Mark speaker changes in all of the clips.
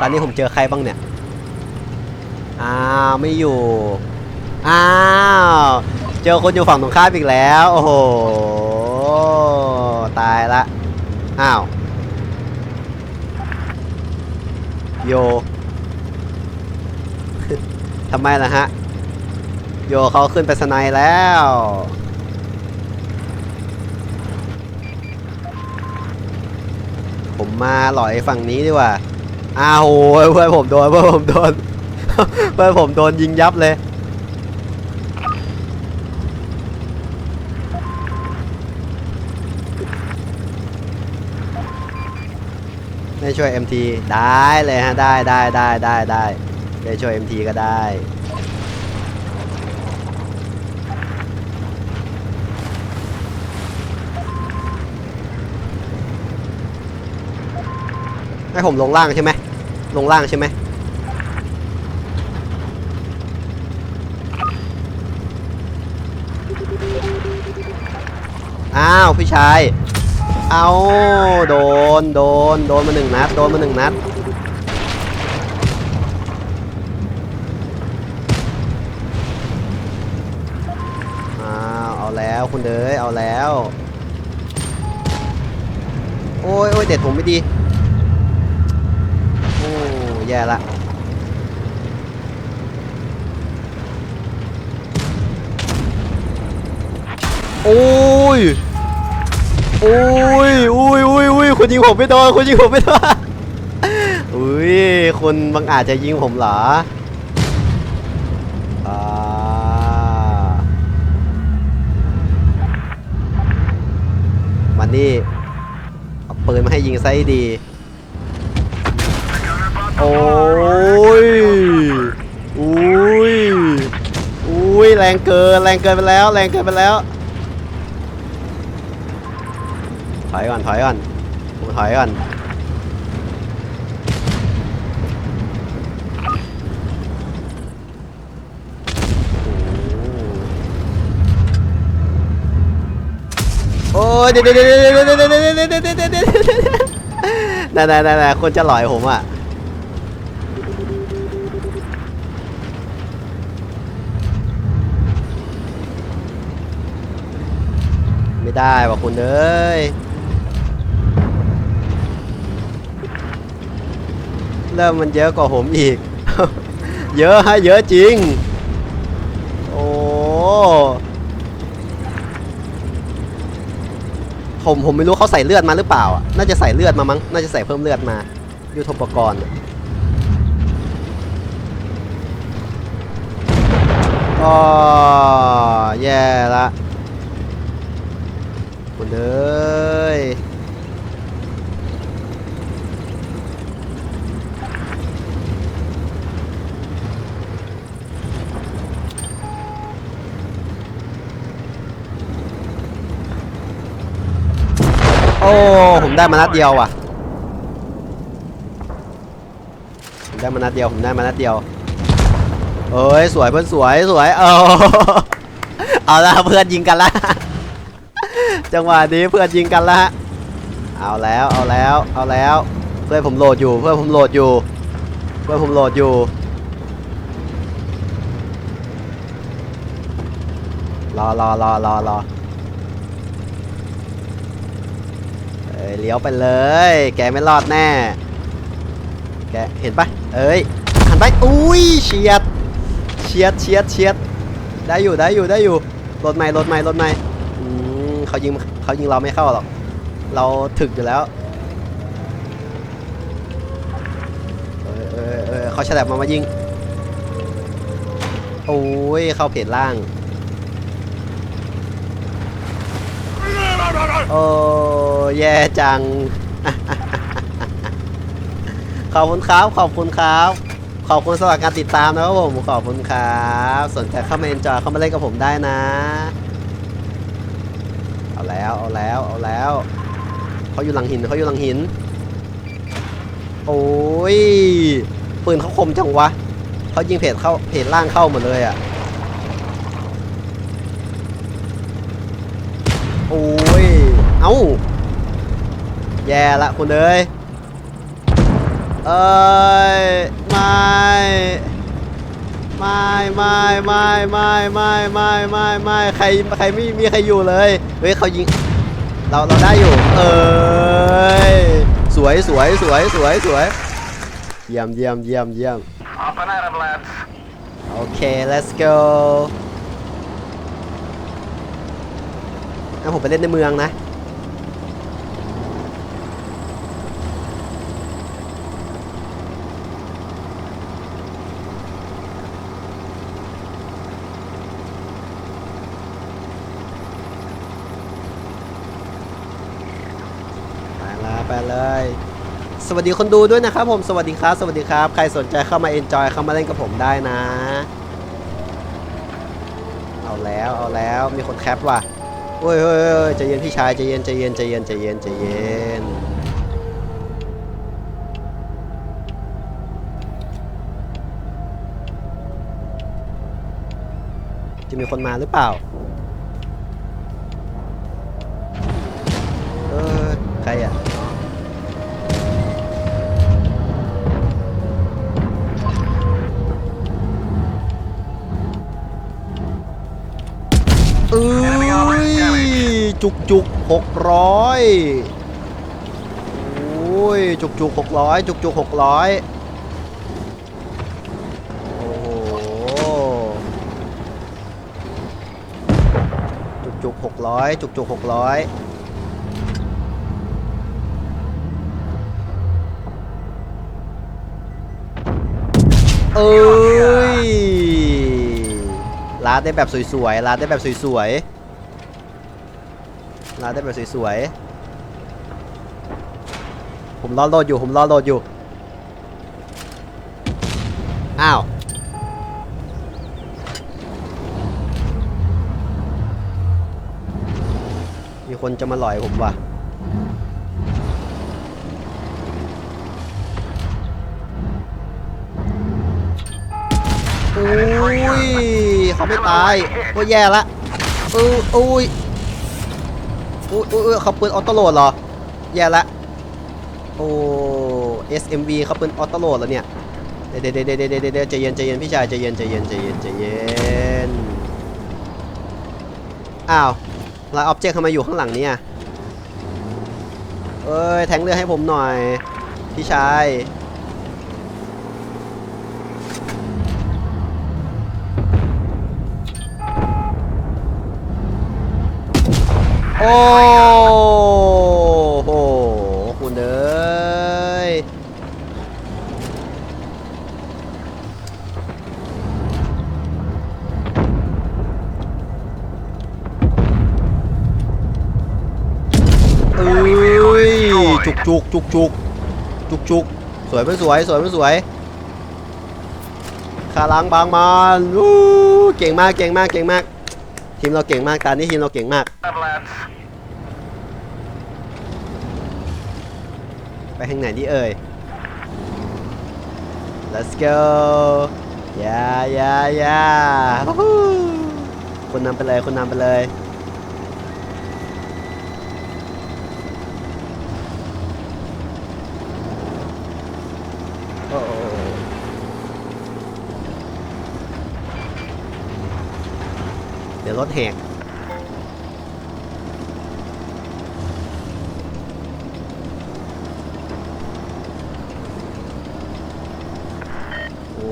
Speaker 1: ตอนนี้ผมเจอใครบ้างเนี่ย อ้าวไม่อยู่ อ้าว เจอคนอยู่ฝั่งตรงข้ามอีกแล้ว โอ้โห ตายละ อ้าว โย ทำไมล่ะฮะ โยเขาขึ้นไปสไนแล้วผมมาหลอยฝั่งนี้ดีกว่า อ้าวโอ้ยเพื่อนผมโดนเพื่อนผมโดนเพื่อนผมโดนยิงยับเลย ได้ช่วย MT ได้เลยฮะ ได้ได้ได้ได้ได้ได้ช่วย MT ก็ได้ให้ผมลงล่างใช่ไหม ลงล่างใช่ไหมอ้าวพี่ชาย เอาโดน โดน โดนมาหนึ่งนัด โดนมาหนึ่งนัด อ้าว เอาแล้วคุณเดยเอาแล้ว โอ้ยโอ้ยเด็ดผมไม่ดี แย่ละโอ้ยโอ้ยอุ้ยอุ้ยอุ้ยคุณยิงผมไม่โดนคุณยิงผมไม่โดนอุ้ยคุณบังอาจจะยิงผมเหรออ่ามันนี่เอาปืนมาให้ยิงซะให้ดี โอ้ยอุ้ยอุ้ยแรงเกินแรงเกินไปแล้ว แรงเกินไปแล้ว ถอยก่อนถอยก่อนผมถอยก่อนโอ้ยเดี๋ยวเดี๋ยวเดี๋ยวเดี๋ยวเดี๋ยวเดี๋ยวเดี๋ยวเดี๋ยวเดี๋ยวเดี๋ยวเดี๋ยวเดี๋ยวนั่นนั่นนั่นคนจะหลอยผมอะไม่ ได้ว่ะคุณเอ้ย เริ่มมันเยอะกว่าผมอีก เยอะฮะเยอะจริง โอ้ผมผมไม่รู้เขาใส่เลือดมาหรือเปล่าอะ น่าจะใส่เลือดมามั้ง น่าจะใส่เพิ่มเลือดมา ยุทธปกรณ์อะอ๋อแย่ละ คุณเอ้ยโอ้ ผมได้มานัดเดียวว่ะ ผมได้มานัดเดียว ผมได้มานัดเดียว เอ้ย สวยเพื่อนสวย สวย เออเอาละเพื่อนยิงกันละ จังหวะนี้เพื่อนยิงกันละเอาแล้วเอาแล้วเอาแล้ว เพื่อนผมโหลดอยู่เพื่อนผมโหลดอยู่ เพื่อนผมโหลดอยู่ รอรอรอรอรอเอ้ยเลี้ยวไปเลย แกไม่รอดแน่ แกเห็นปะเอ้ยหันไปอุ้ยเฉียดเฉียดเฉียดเฉียดได้อยู่ได้อยู่ได้อยู่รถใหม่รถใหม่รถใหม่ เขายิงเขายิงเราไม่เข้าหรอก เราถึกอยู่แล้วเออเออเออเขาฉลับมามายิง โอ้ยเข้าเพจล่าง โอ้แย่จัง ขอบคุณครับ ขอบคุณครับขอบคุณสำหรับการติดตามนะครับผม ขอบคุณครับ สนใจเข้ามาเอนจอยเข้ามาเล่นกับผมได้นะ แล้วเอาแล้วเอาแล้วเขาอยู่หลังหินเขาอยู่หลังหิน โอ้ยปืนเขาคมจังวะเขายิงเพจเข้าเพจล่างเข้าหมดเลยอะโอ้ยเอ้าแย่ละคุณเอ้ยเเอ้ยไม่ ไม่ไม่ไม่ไม่ไม่ไม่ไม่ไม่ใครใครไม่มีใครอยู่เลยเฮ้ยเขายิงเราเราได้อยู่ เอ้ยสวยสวยสวยสวยสวยเยี่ยมเยี่ยมเยี่ยมเยี่ยมโอเค let's go งั้นผมไปเล่นในเมืองนะ ไปละไปเลย ส วัสดีคนดูด้วยนะครับผมสวัสดีครับ สวัสดีครับ ใครสนใจเข้ามาเอนจอยเข้ามาเล่นกับผมได้นะ เอาแล้วเอาแล้วมีคนแคปว่ะโอ้ยเฮ้ยเฮ้ยใจเย็นพี่ชายใจเย็นใจเย็นใจเย็นใจเย็นใจเย็นจะมีคนมาหรือเปล่า จุกจุกหกร้อยโอ้ยจุกจุกหกร้อยจุกจุกหกร้อยโอ้โหจุกจุกหกร้อยจุกจุกหกร้อยเอ้ยลาดได้แบบสวยๆลาดได้แบบสวยๆ ลาดได้แบบสวยๆ ผมรอโหลดอยู่ ผมรอโหลดอยู่ อ้าว มีคนจะมาหลอยผมว่ะอุ้ย เขาไม่ตายโอ้แย่ละอุ้ยอุ้ย อุ้ยอุ้ยเขาปืนออโต้โหลดเหรอ แย่ละ โอ้ SMV เขาปืนออโต้โหลดแล้วเนี่ย เดี๋ยวเดี๋ยวเดี๋ยวเดี๋ยวเดี๋ยวใจเย็นใจเย็นพี่ชายใจเย็นใจเย็นใจเย็นใจเย็น อ้าวแล้วออบเจกต์ทำไมอยู่ข้างหลังเนี่ยเอ้ย แทงเรือให้ผมหน่อย พี่ชาย โอ้โห คุณเอ้ยเอ้ยจุกจุกจุกจุกจุกจุกสวยไม่สวยสวยไม่สวยขาล้างบางมันเก่งมากเก่งมากเก่งมากทีมเราเก่งมากตอนนี้ทีมเราเก่งมาก ไปทางไหนดีเอ่ย let's go ยายายาคนนำไปเลย คนนำไปเลย โอ้เดี๋ยวรถแหก โอ้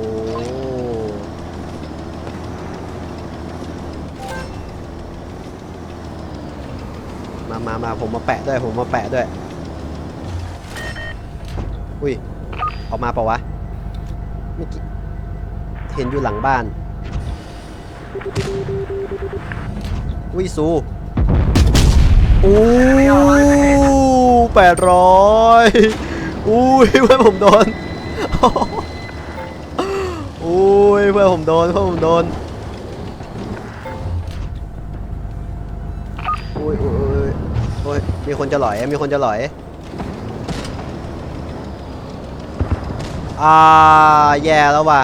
Speaker 1: มาผมมาแปะด้วยผมมาแปะด้วย อุ้ยออกมาปล่าวะเมื่อกี้เห็นอยู่หลังบ้าน อุ้ยซูอู้แปดร้อยอุ้ยเพื่อนผมโดน อุ้ยเพื่อนผมโดนเพื่อนผมโดน อุ้ยมีคนจะหลอย มีคนจะหลอย อ่า แย่แล้วว่ะ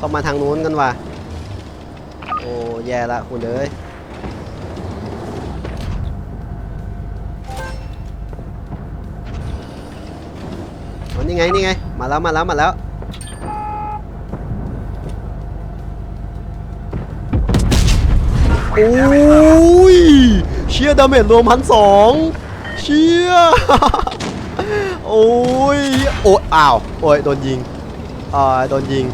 Speaker 1: ต้องมาทางนู้นกันว่ะ โอ้ แย่ละคุณเอ้ยนี่ไงไง นี่ไง มาแล้ว มาแล้ว มาแล้วโอ้ย เชียร์ดาเมจรวมพันสองเชียร์โอ้ยโอ้ยอ้าวโอ้ยโดนยิงอ่าโดนยิง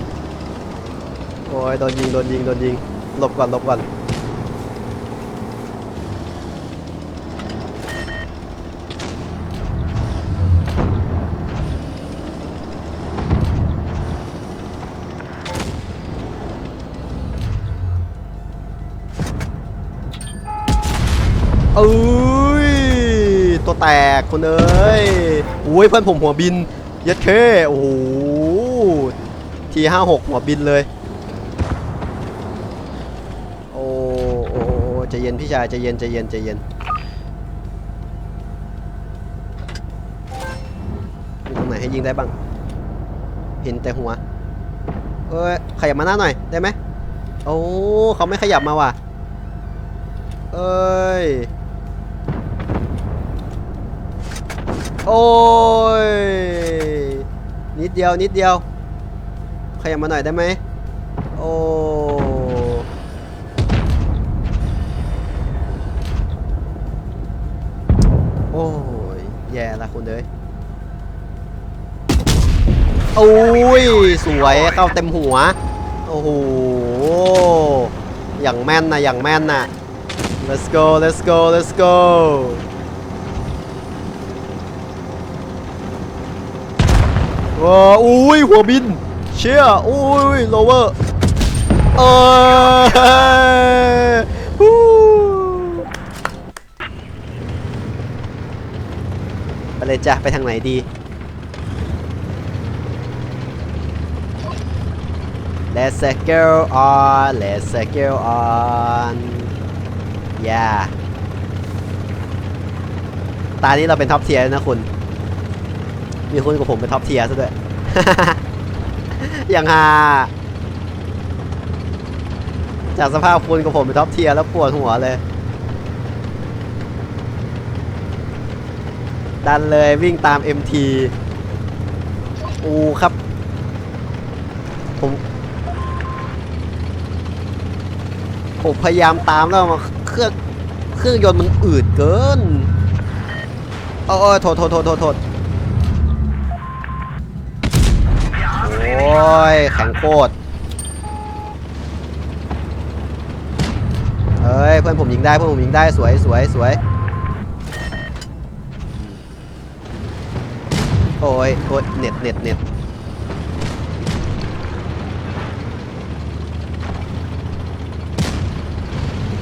Speaker 1: โอ้ยโดนยิงโดนยิงโดนยิงหลบก่อนหลบก่อน เอ้ยตัวแตกคนเอ้ยอุ้ยเพื่อนผมหัวบินยัดเคโอ้โหทีห้าหกหัวบินเลยโอ้โอ้โอ้ใจเย็นพี่ชายใจเย็นใจเย็นใจเย็นมีตรงไหนให้ยิงได้บ้าง เห็นแต่หัว เอ้ยขยับมาหน้าหน่อยได้ไหมโอ้เขาไม่ขยับมาว่ะ เอ้ย โอ้ย นิดเดียวนิดเดียว ขยับมาหน่อยได้ไหม โอ้โอ้ย แย่ละคุณเอ้ยโอ้ย สวยเข้าเต็มหัว โอ้โห อย่างแม่นนะอย่างแม่นนะ let's go let's go let's go ว้าอุ้ยหัวบิน เชี่ยอุ้ยโลเวอร์เอ้ยฮู้ไปเลยจ้ะไปทางไหนดี Let's go on Let's go on Yeah ตานี้เราเป็นท็อปเทียร์นะคุณ มีคุณกับผมเป็นท็อปเทียร์ซะด้วย อย่างฮาจากสภาพคุณกับผมเป็นท็อปเทียร์แล้วปวดหัวเลย ดันเลยวิ่งตาม MT อูครับ ผมผมพยายามตามแล้วมาเครื่องเครื่องยนต์มันอืดเกินเออเออโทษโทษโทษโทษ ยแข็งโคตรเอ้ยเพื่อนผมยิงได้เพื่อนผมยิงได้สวยสวยสวยโอ้ยโอ้ยเน็ตเน็ตเน็ต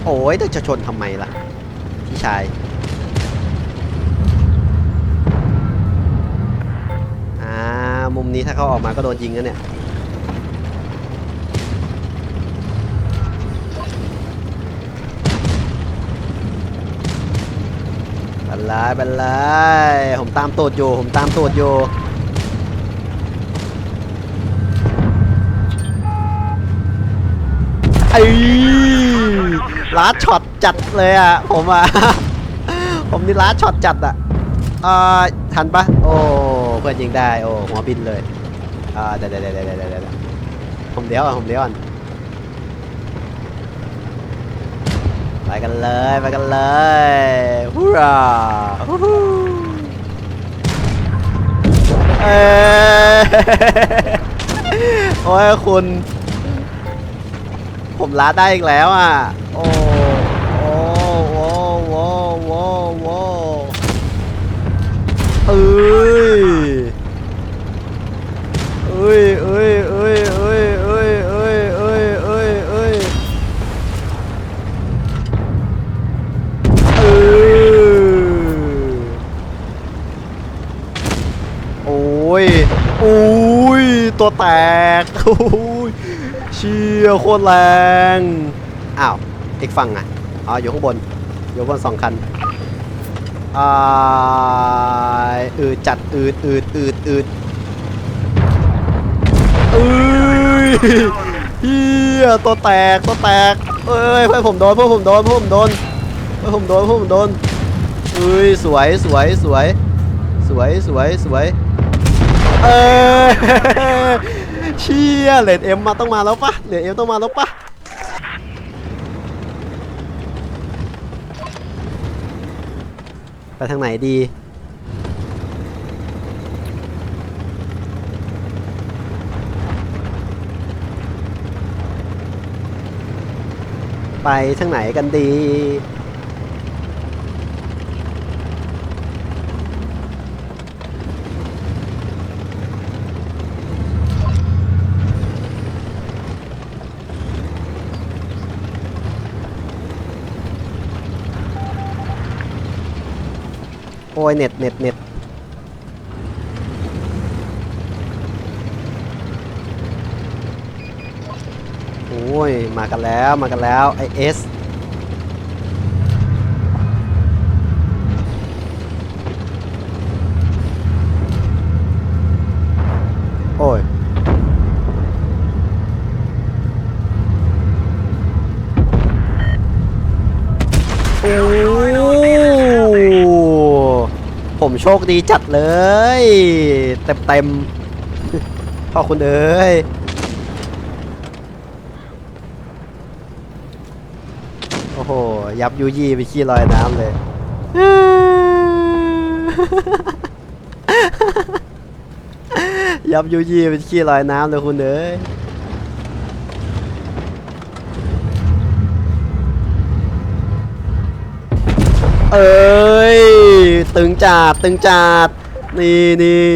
Speaker 1: โอ้ยจะชนทำไมล่ะ พี่ชาย มุมนี้ถ้าเขาออกมาก็โดนยิงแล้วเนี่ย บันไลบันไลผมตามตูดอยู่ ผมตามตูดอยู่ ไอ้ลาช็อตจัดเลยอะ ผมอะ ผมนี่ลาช็อตจัดอะอ่าทันปะโอ้ พื่อนยิงได้ โอ้หัวบินเลย อ่าเดี๋ยวเดี๋ยวเดี๋ยวเดี๋ยวเดี๋ยวเดะผมเดี๋ยวอะผมเดี๋ยวอะไปกันเลยไปกันเลยฮูราฮู้เอ้ยโอ้ยคุณ ผมล้าได้อีกแล้วอะ โอ้โอ้โว้โว้โว้โว้เอ้ อ้ยเอ้ยเอ้ยเอ้ยเอ้ยเอ้ยเอ้ยเอ้ยเอ้ยเอ้ยโอ้ยโอ้ยตัวแตกโอ้ยเชี่ยโคตรแรงอ้าวอีกฝั่งอะอ๋ออยู่ข้างบนอยู่ข้างบนสองคันอ่าอืดจัดอืดอืดอืดอืด เฮียตัวแตกตัวแตกเอ้ยเพื่อนผมโดนเพื่อนผมโดนเพื่อนผมโดนเพื่อนผมโดนเพื่อนผมโดนเอ้ยสวยสวยสวยสวยสวยสวยเออเชี่ยเลดเอ็มมาต้องมาแล้วปะเลดเอ็มต้องมาแล้วปะไปทางไหนดี ไปทางไหนกันดี โอ้ยเน็ตเน็ตเน็ต ยมากันแล้วมากันแล้วไอเอสโอ้ยโอ้ผมโชคดีจัดเลย เต็มเต็มพ่อคุณเอ้ย โอ้โห ยับยูยี่ไปขี้ลอยน้ำเลย ยับยูยี่ไปขี้ลอยน้ำเลยคุณเอ้ยเอ้ย ตึงจัดตึงจัดนี่นี่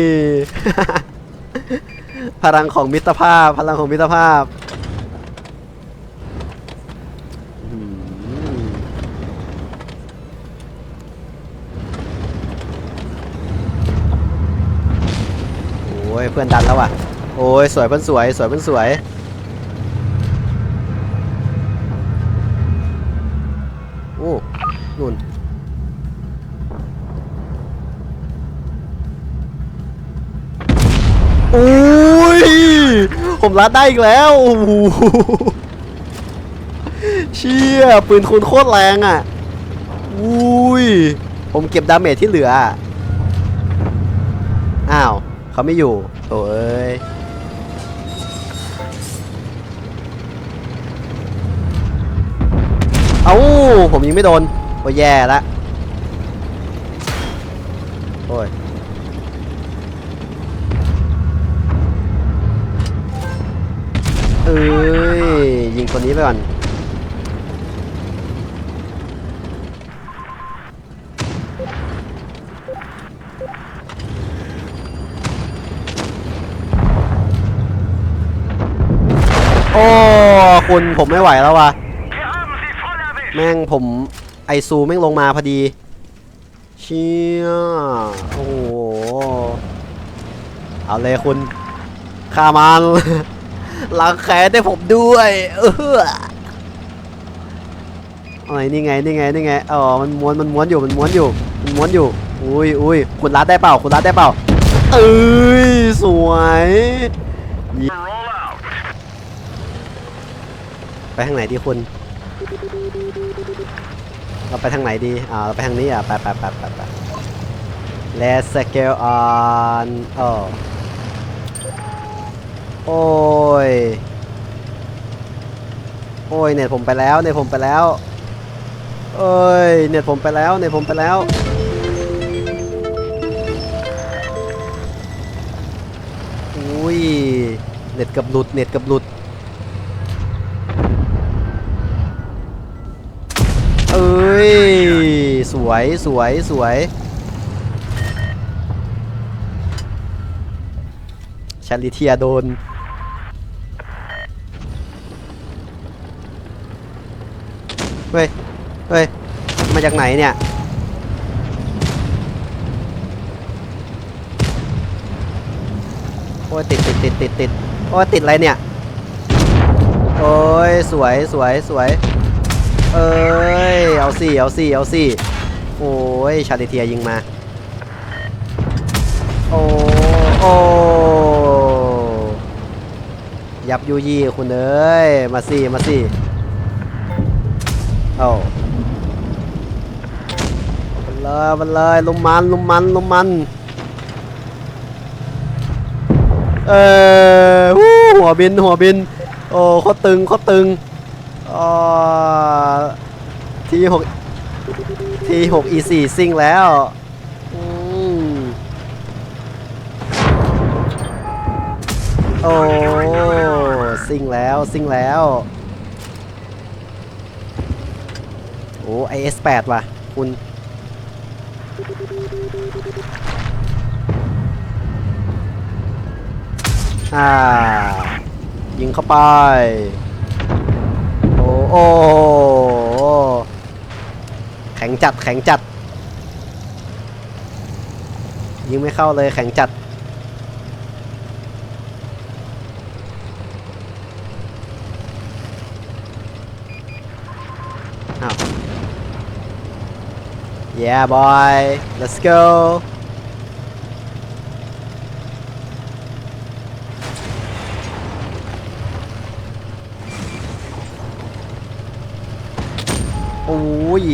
Speaker 1: พลังของมิตรภาพ พลังของมิตรภาพอืมโอ้ ยเพื่อนดันแล้วอะ โอ้ยสวยเพื่อนสวย สวยเพื่อนสวย โอ้นู่นอุ้ย ผมรัดได้อีกแล้วโอ้โหเชี่ยปืนคุณโคตรแรงอะ อุ้ย ผมเก็บดาเมจที่เหลืออะอ้าว เขาไม่อยู่โถเอ้ยเอ้าผมยิงไม่โดนโอ้ยแย่ละโอ้ยเอ้ยยิงคนนี้ไปก่อน โอ้คุณผมไม่ไหวแล้วว่ะ
Speaker 2: Wir haben sie voll erwischt.
Speaker 1: แม่งผมไอซูแม่งลงมาพอดี เชี่ยโอ้โหเอาเลยคุณฆ่ามันล้างแค้นให้ผมด้วยเอออะไรนี่ไงนี่ไงนี่ไงอ๋อมันม้วนมันม้วนอยู่มันม้วนอยู่มันม้วนอยู่อุ้ยอุ้ยคุณรัดได้เปล่าคุณรัดได้เปล่าเอ้ยสวย ไปทางไหนดีคุณ เราไปทางไหนดี อ่าเราไปทางนี้อะ ไปไปไปไปไป Let's scale on โอ้โอ้ย โอ้ย เน็ตผมไปแล้ว เน็ตผมไปแล้วเอ้ย เน็ตผมไปแล้ว เน็ตผมไปแล้ว อุ้ย เน็ตกับหลุด เน็ตกับหลุด เอ้ ยสวยสวยสวยชาลิเทียโดน เฮ้ย เฮ้ย มาจากไหนเนี่ยโอ้ยติดติดติดติดติดโอ้ยติดอะไรเนี่ย โอ้ยสวยสวยสวย เอ้ย เอาสิเอาสิเอาสิโอ้ย ชาลิเทียยิงมา โอ้โอ้ยับยุยี่คุณเอ้ย มาสิมาสิโอ้มันเลยมันเลยลุมมันลุมมันลุมมัน เออหัวบินหัวบิน โอ้โคตรตึงโคตรตึง ทีหกทีหกอีสี่ซิ่งแล้วโอ้ซิ่งแล้วซิ่งแล้ว โอ้ไอเอสแปดว่ะ คุณ อ่า ยิงเข้าไป โอ้แข็งจัดแข็งจัด ยิงไม่เข้าเลยแข็งจัดอ้าว Yeah boy let's go โอ้ย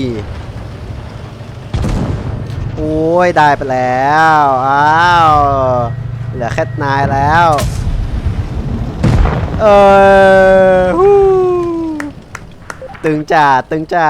Speaker 1: โอ้ย ได้ไปแล้ว อ้าว เหลือแค่นายแล้ว เออตึงจ่าตึงจ่า